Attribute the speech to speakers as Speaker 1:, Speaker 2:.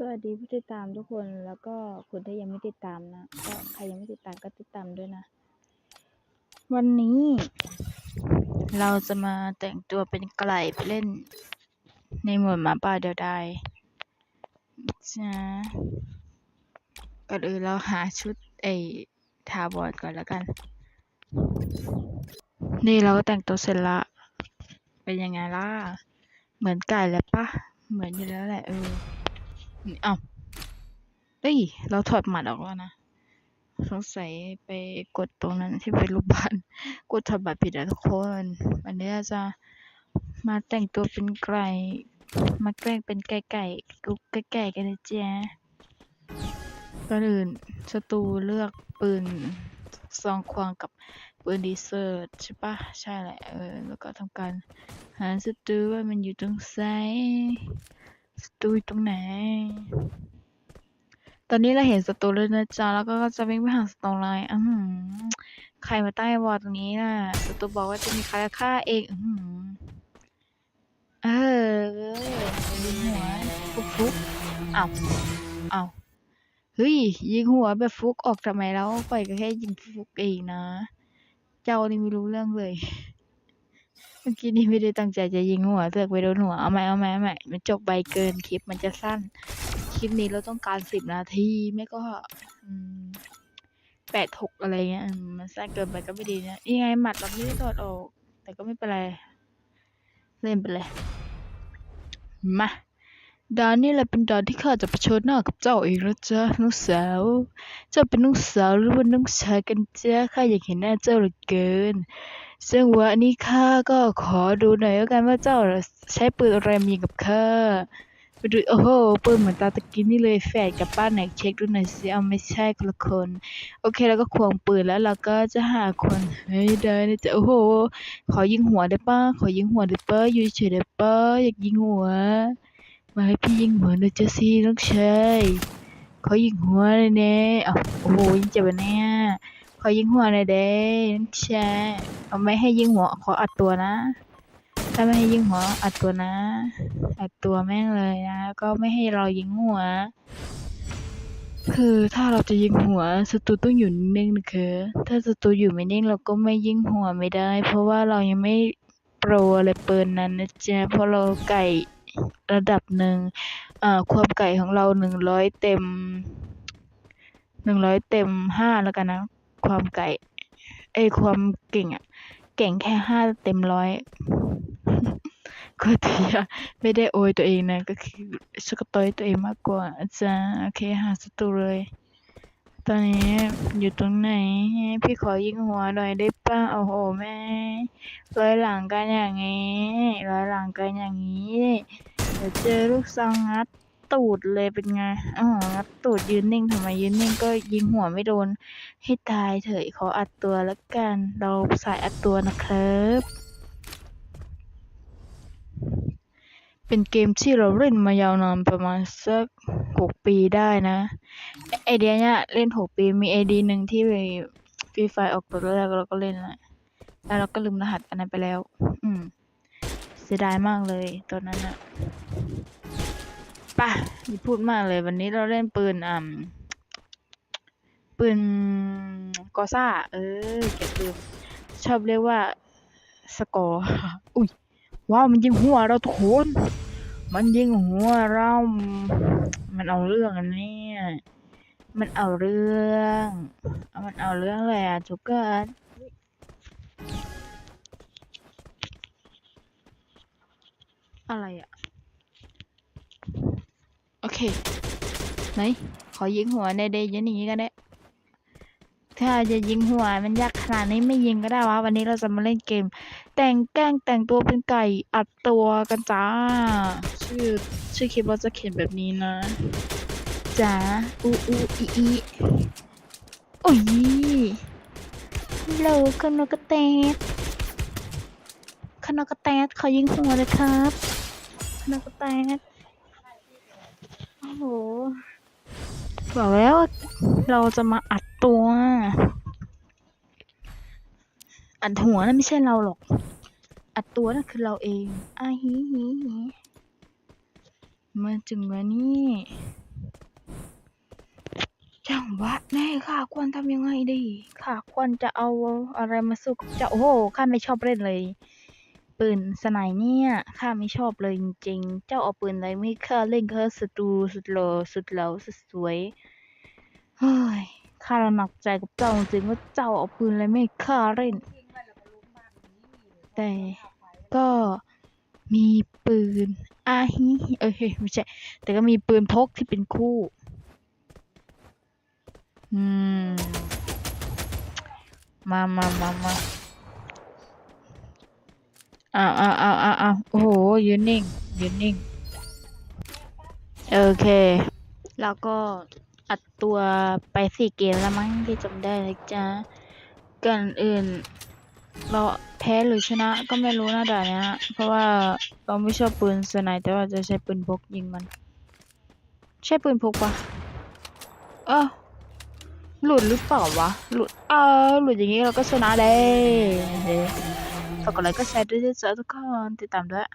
Speaker 1: สวัสดีผู้ติดตามทุกคนแล้วก็คนที่ยังไม่ติดตามนะก็ใครยังไม่ติดตามก็ติดตามด้วยนะ วันนี้ เราจะมาแต่งตัวเป็นไก่ไปเล่น ในหมวดหมาป่าเดียวดายจ้าก่อนอื่นเราหาชุดไอ้ทาบอดก่อนแล้วกัน นี่เราก็แต่งตัวเสร็จละ เป็นยังไงล่ะ เหมือนไก่แล้วปะเหมือนอยู่แล้วแหละเออ อ้าเอ้ย เราถอดหมัดออกแล้วนะ สงสัยไปกดตรงนั้นที่เป็นรูปบัตรกดถอดบัตรผิดอะทุกคนวันนี้เราจะมาแต่งตัวเป็นไก่มาแกล้งเป็นไก่ไก่กุ๊กไก่ไก่กันนะจ๊ะก่อนอื่นศัตรูเลือกปืนซองควางกับปืนดีเซอร์ใช่ปะใช่แหละเออแล้วก็ทำการหาศัตรูว่ามันอยู่ตรงไซ ศัตรูอยู่ตรงไหน ตอนนี้เราเห็นศัตรูแล้วนะจ๊ะ แล้วก็จะวิ่งไปหาศัตรูเลยอือหือใครมาใต้วอลตรงนี้น่ะศัตรูบอกว่าจะมีใครฆ่าเอง อือหือเออยิงหัวฟุกฟุกอ้าวอ้าวเฮ้ย ยิงหัวแบบฟุกออกทำไมแล้วปล่อยก็แค่ยิงฟุกเองนะ เจ้านี่ไม่รู้เรื่องเลย มื่อกี้นี่ไม่ได้ตั้งใจจะยิงหัวเสือกไปโดนหัว เอาไหมเอาไหมเอาไหมมันจบใบเกินคลิปมันจะสั้น คลิปนี้เราต้องการสิบนาทีไม่ก็แปดหกอะไรเงี้ย มันสั้นเกินไปก็ไม่ดีนะนี่ไงหมัดเราไม่ได้ถอดออก แต่ก็ไม่เป็นไร เล่นไปเลย มาดานนี่แหละเป็นดานที่ข้าจะเผชิญหน้ากับเจ้าเองแล้วจ้ะน้องสาว เจ้าเป็นน้องสาวหรือว่าน้องชายกันจ้ะข้าอยากเห็นหน้าเจ้าเหลือเกิน ซึ่งวันนี้ข้าก็ขอดูหน่อยแล้วกันว่าเจ้าใช้ปืนอะไรมายิงกับข้าไปดูโอ้โหปืนเหมือนตาตะกี้นี่เลยแฝดกับป้าไหนเช็คดูหน่อยสิเอาไม่ใช่คนละคน โอเคแล้วก็ควงปืนแล้วเราก็จะหาคนเฮ้ยได้นะจ๊ะโอ้โห ขอยิงหัวได้ป้าขอยิงหัวได้ป้าอยู่เฉยได้ป้าอยากยิงหัว มาให้พี่ยิงหัวหน่อยจ้ะสิน้องชายขอยิงหัวเลยเน่อ้าวโอ้โหยิงเจ็บปะเนี่ย อยิงหัวหน่อยเด้น้องชายเอาไม่ให้ยิงหัว ขออัดตัวนะ ถ้าไม่ให้ยิงหัว อัดตัวนะ อัดตัวแม่งเลยนะ ก็ไม่ให้เรายิงหัว คือถ้าเราจะยิงหัวศัตรูต้องอยู่นิ่งๆนะคะถ้าศัตรูอยู่ไม่นิ่งเราก็ไม่ยิงหัวไม่ได้ เพราะว่าเรายังไม่โปรอะไรเปืนนั้นนะจ๊ะเพราะเราไก่ระดับหนึ่งความไก่ของเราหนึ่งร้อยเต็มหนึ่งร้อยเต็มห้าแล้วกันนะ ความไก่เอความเก่งอะเก่งแค่ห้าเต็มร้อยก็ทีอะไม่ได้โอยตัวเองนะก็คือสกตอยตัวเองมากกว่าอาจารย์โอเคหาศัตรูเลย ตอนนี้อยู่ตรงไหน พี่ขอยิงหัวหน่อยได้ป่ะโอ้โหแม่ร้อยหลังกันอย่างนี้ร้อยหลังกันอย่างนี้เดี๋ยวเจอลูกซองงัด ตูดเลยเป็นไงอ๋องัดตูดยืนนิ่งทำไมยืนนิ่งก็ยิงหัวไม่โดน ให้ตายเถอะขออัดตัวแล้วกัน เราสายอัดตัวนะครับ เป็นเกมที่เราเล่นมายาวนานประมาณสักหกปีได้นะ ไอเดียเนี้ยเล่นหกปีมีไอดีหนึ่งที่ฟรีไฟออกตัวแรกเราก็เล่นแล้วแล้วเราก็ลืมรหัสอันนั้นไปแล้ว อืมเสียดายมากเลยตอนนั้นอะ ป่ะพูดมากเลยวันนี้เราเล่นปืนอ่าปืนกอซ่า เออเก็บลืมชอบเรียกว่าสกอร์อุ้ยว้าวมันยิงหัวเราทุกคนมันยิงหัวเรา มันเอาเรื่องอันนี้มันเอาเรื่อง มันเอาเรื่องเลยอะทุกคนอะไรอะ เค ไหน ขอยิงหัวในเดย์ยันอย่างนี้ก็ได้ ถ้าจะยิงหัวมันยากขนาดนี้ไม่ยิงก็ได้วะ วันนี้เราจะมาเล่นเกม แต่งแกล้งแต่งตัวเป็นไก่อัดตัวกันจ้า ชื่อชื่อคลิปเราจะเขียนแบบนี้นะจ๋าอูอูอีอีโอ้ยโลคานกกระแตดคานกกระแตดขอยิงหัวเลยครับคานกกระแตด โห บอกแล้วเราจะมาอัดตัว อัดหัวนั่นไม่ใช่เราหรอก อัดตัวนั่นคือเราเองอาฮีฮีฮีมาถึงวันนี้จังหวะแน่ข้าควรทำยังไงดีข้าควรจะเอาอะไรมาสู้กับเจ้าโอ้โหข้าไม่ชอบเล่นเลย ปืนสนด์เนี่ยข้าไม่ชอบเลยจริงๆ เจ้าเอาปืนอะไรไม่ข้าเล่นก็ศัตรูสุดหล่อสุดเหลาสุดสวย เฮ้ยข้าระหนักใจกับเจ้าจริงว่าเจ้าเอาปืนอะไรไม่ให้ข้าเล่น แต่ก็มีปืนอาฮิเอ้ยไม่ใช่ แต่ก็มีปืนพกที่เป็นคู่ อืม มามามามา อ้าวอ้าวอ้าวอ้าวอ้าวโอ้โหยืนนิ่งยืนนิ่ง โอเค แล้วก็อัดตัวไปสี่เกมแล้วมั้งที่จำได้เลยจ้าก่อนอื่น เราแพ้หรือชนะก็ไม่รู้นะด่านนี้ยเพราะว่าเราไม่ชอบปืนสไนแต่ว่าจะใช้ปืนพกยิงมัน ใช่ปืนพกปะเออหลุดหรือเปล่าวะ หลุด เออ หลุดอย่างงี้เราก็ชนะเลย ฝากกดไลค์ก็แชร์ด้วยนะจ๊ะทุกคนติดตามด้วย